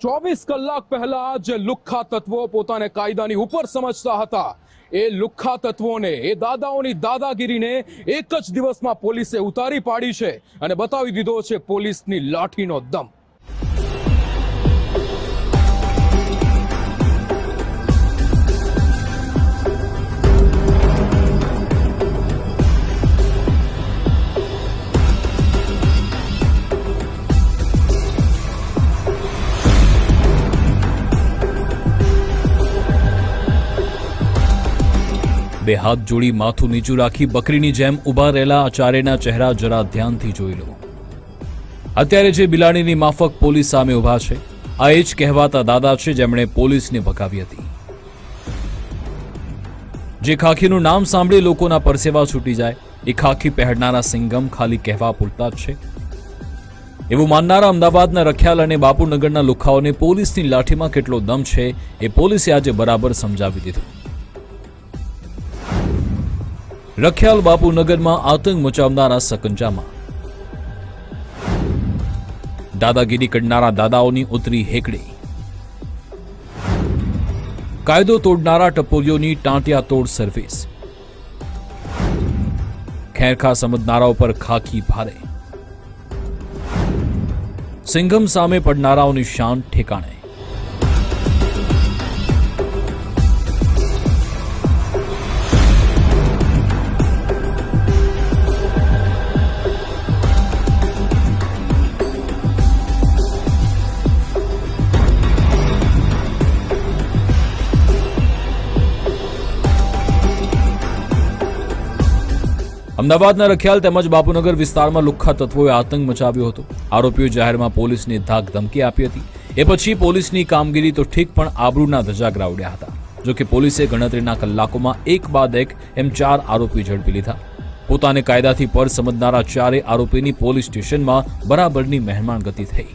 ચોવીસ કલાક પહેલા જે લુખ્ખા તત્વો પોતાને કાયદાની ઉપર સમજતા હતા. એ લુખ્ખા તત્વોને, એ દાદાઓની દાદાગીરીને એક જ દિવસમાં પોલીસે ઉતારી પાડી છે અને બતાવી દીધો છે પોલીસની લાઠીનો દમ. બે હાથ જોડી માથું નીચું રાખી બકરીની જેમ ઊભા રહેલા આચાર્યના ચહેરા જરા ધ્યાનથી જોઈ લો. અત્યારે જે બિલાડીની માફક પોલીસ સામે ઊભા છે, આ એ જ કહેવાતા દાદા છે જેમણે પોલીસને ભગાવી હતી. જે ખાખીનું નામ સાંભળી લોકોના પરસેવા છૂટી જાય, એ ખાખી પહેરનારા સિંગમ ખાલી કહેવા પૂરતા જ છે. એવું માનનારા અમદાવાદના રખિયાલ અને બાપુનગરના લુખાઓને પોલીસની લાઠીમાં કેટલો દમ છે, એ પોલીસે આજે બરાબર સમજાવી દીધું. રખિયાલ બાપુનગરમાં આતંક મચાવનારા સકંજામાં. દાદાગીરી કરનારા દાદાઓની ઉતરી હેકડી. કાયદો તોડનારા ટપોરીઓની ટાંટિયા તોડ સર્વિસ ખેરખા સમજનારાઓ પર ખાખી ભારે. સિંઘમ સામે પડનારાઓની શાન ઠેકાણે. અમદાવાદના રખિયાલ તેમજ બાપુનગર વિસ્તારમાં લુખ્ખા તત્વોએ આતંક મચાવ્યો હતો. આરોપીઓ જાહેરમાં પોલીસને ધાક ધમકી આપી હતી. એ પછી પોલીસની કામગીરી તો ઠીક પણ આબરૂના ધજાગરા ઉડ્યા હતા. જો કે પોલીસે ગણતરીના કલાકોમાં એક બાદ એક એમ ચાર આરોપી ઝડપી લીધા. પોતાને કાયદાથી પર સમજનારા ચારે આરોપીની પોલીસ સ્ટેશનમાં બરાબરની મહેમાન ગતિ થઈ.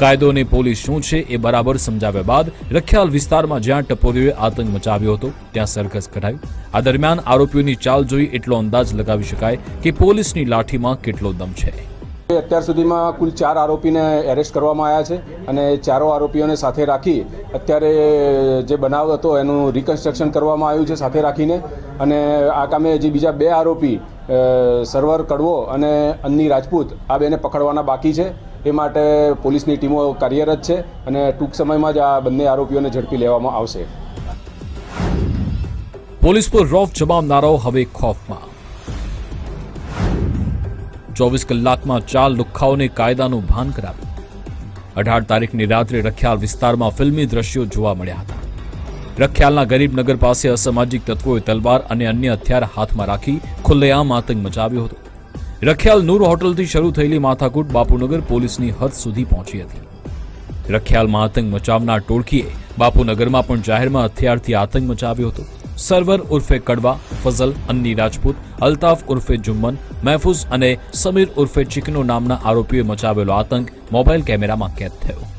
કાયદો અને પોલીસ શું છે એ બરાબર સમજાવ્યા બાદ રખિયાલ વિસ્તારમાં જ્યાં ટપોરીઓએ આતંક મચાવ્યો હતો, ત્યાં સરઘસ કઢાયું આ દરમિયાન આરોપીઓની ચાલ જોઈ એટલો અંદાજ લગાવી શકાય કે પોલીસની લાઠીમાં કેટલો દમ છે. અત્યાર સુધીમાં કુલ ચાર આરોપીને એરેસ્ટ કરવામાં આવ્યા છે અને ચારો આરોપીઓને સાથે રાખી અત્યારે જે બનાવ હતો એનું રિકન્સ્ટ્રક્શન કરવામાં આવ્યું છે સાથે રાખીને. અને આ કામે જે બીજા બે આરોપી સરવર કડવો અને અન્ની રાજપૂત આ બેને પકડવાના બાકી છે. એ માટે પોલીસની ટીમો કાર્યરત છે અને ટૂંક સમયમાં જ આ બંને આરોપીઓને ઝડપી લેવામાં આવશે. પોલીસ પર રોફ જમાવનારાઓ હવે ખોફમાં. ચોવીસ કલાકમાં ચાર લુખ્ખાઓને કાયદાનું ભાન કરાવ્યું. અઢાર તારીખની રાત્રે રખિયાલ વિસ્તારમાં ફિલ્મી દ્રશ્યો જોવા મળ્યા હતા. રખિયાલના ગરીબનગર પાસે અસામાજિક તત્વોએ તલવાર અને અન્ય હથિયાર હાથમાં રાખી ખુલ્લેઆમ આતંક મચાવ્યો હતો. રખિયાલ નૂર હોટલથી શરૂ થયેલી માથાકૂટ બાપુનગર પોલીસની હદ સુધી પહોંચી હતી. રખિયાલમાં આતંક મચાવનાર ટોળકીએ બાપુનગરમાં પણ જાહેરમાં હથિયારથી આતંક મચાવ્યો હતો. સર્વર ઉર્ફે કડવા, ફઝલ, અન્ની રાજપૂત, અલ્તાફ ઉર્ફે જુમ્મન, મહેફૂઝ અને સમીર ઉર્ફે ચિકનો નામના આરોપીએ મચાવેલો આતંક મોબાઈલ કેમેરામાં કેદ થયો.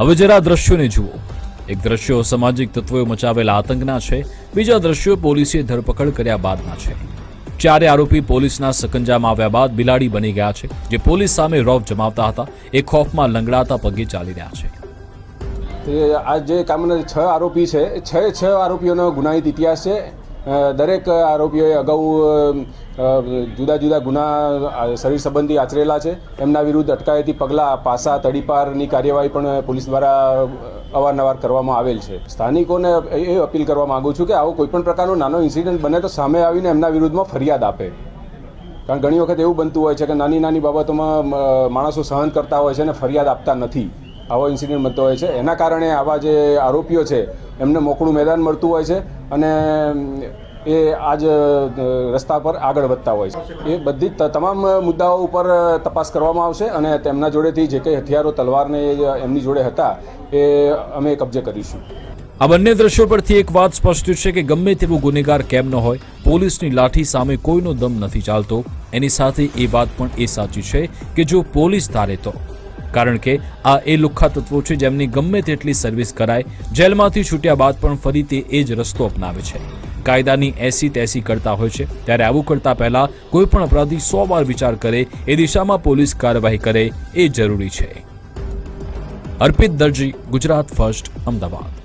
હવે જરા દ્રશ્યોને જુઓ. એક દ્રશ્યો સામાજિક તત્વોએ મચાવેલા આતંકના છે, બીજા દ્રશ્યો પોલીસે ધરપકડ કર્યા બાદના છે. ચારે આરોપી પોલીસના સકંજામાં આવ્યા બાદ બિલાડી બની ગયા છે, જે પોલીસ સામે રોફ જમાવતા હતા, એ ખોફમાં લંગડાતા પગે ચાલી રહ્યા છે. તે આ જે કામના છ આરોપી છે છ છ આરોપીઓનો ગુનાહિત ઇતિહાસ છે. દરેક આરોપીઓએ અગાઉ જુદા જુદા ગુના શરીર સંબંધી આચરેલા છે. એમના વિરુદ્ધ અટકાયતી પગલાં, પાસા, તડીપારની કાર્યવાહી પણ પોલીસ દ્વારા અવારનવાર કરવામાં આવેલ છે. સ્થાનિકોને એ અપીલ કરવા માગું છું કે આવો કોઈપણ પ્રકારનો નાનો ઇન્સિડન્ટ બને તો સામે આવીને એમના વિરુદ્ધમાં ફરિયાદ આપે. કારણ ઘણી વખત એવું બનતું હોય છે કે નાની નાની બાબતોમાં માણસો સહન કરતા હોય છે અને ફરિયાદ આપતા નથી. આવો ઇન્સિડન્ટ બનતો હોય છે. એના કારણે આવા જે આરોપીઓ છે, એમને મોકળું મેદાન મળતું હોય છે અને એ આજ રસ્તા પર આગળ વધતા હોય છે. એ બધી તમામ મુદ્દાઓ ઉપર તપાસ કરવામાં આવશે અને તેમના જોડેથી જે કંઈ હથિયારો તલવારને એમની જોડે હતા, એ અમે કબજે કરીશું. આ બંને દ્રશ્યો પરથી એક વાત સ્પષ્ટ છે કે ગમે તેવો ગુનેગાર કેમ ન હોય, પોલીસની લાઠી સામે કોઈનો દમ નથી ચાલતો. એની સાથે એ વાત પણ એ સાચી છે કે જો પોલીસ ધારે તો. કારણ કે આ એ લુખ્ખા તત્વો છે જેમની ગમે તેટલી સર્વિસ કરાય, જેલમાંથી છૂટ્યા બાદ પણ ફરી તે એ જ રસ્તો અપનાવે છે. કાયદાની એસી તેસી કરતા હોય છે. ત્યારે આવું કરતા પહેલા કોઈ પણ અપરાધી સો વાર વિચાર કરે, એ દિશામાં પોલીસ કાર્યવાહી કરે, એ જરૂરી છે. અર્પિત દરજી, ગુજરાત ફર્સ્ટ, અમદાવાદ.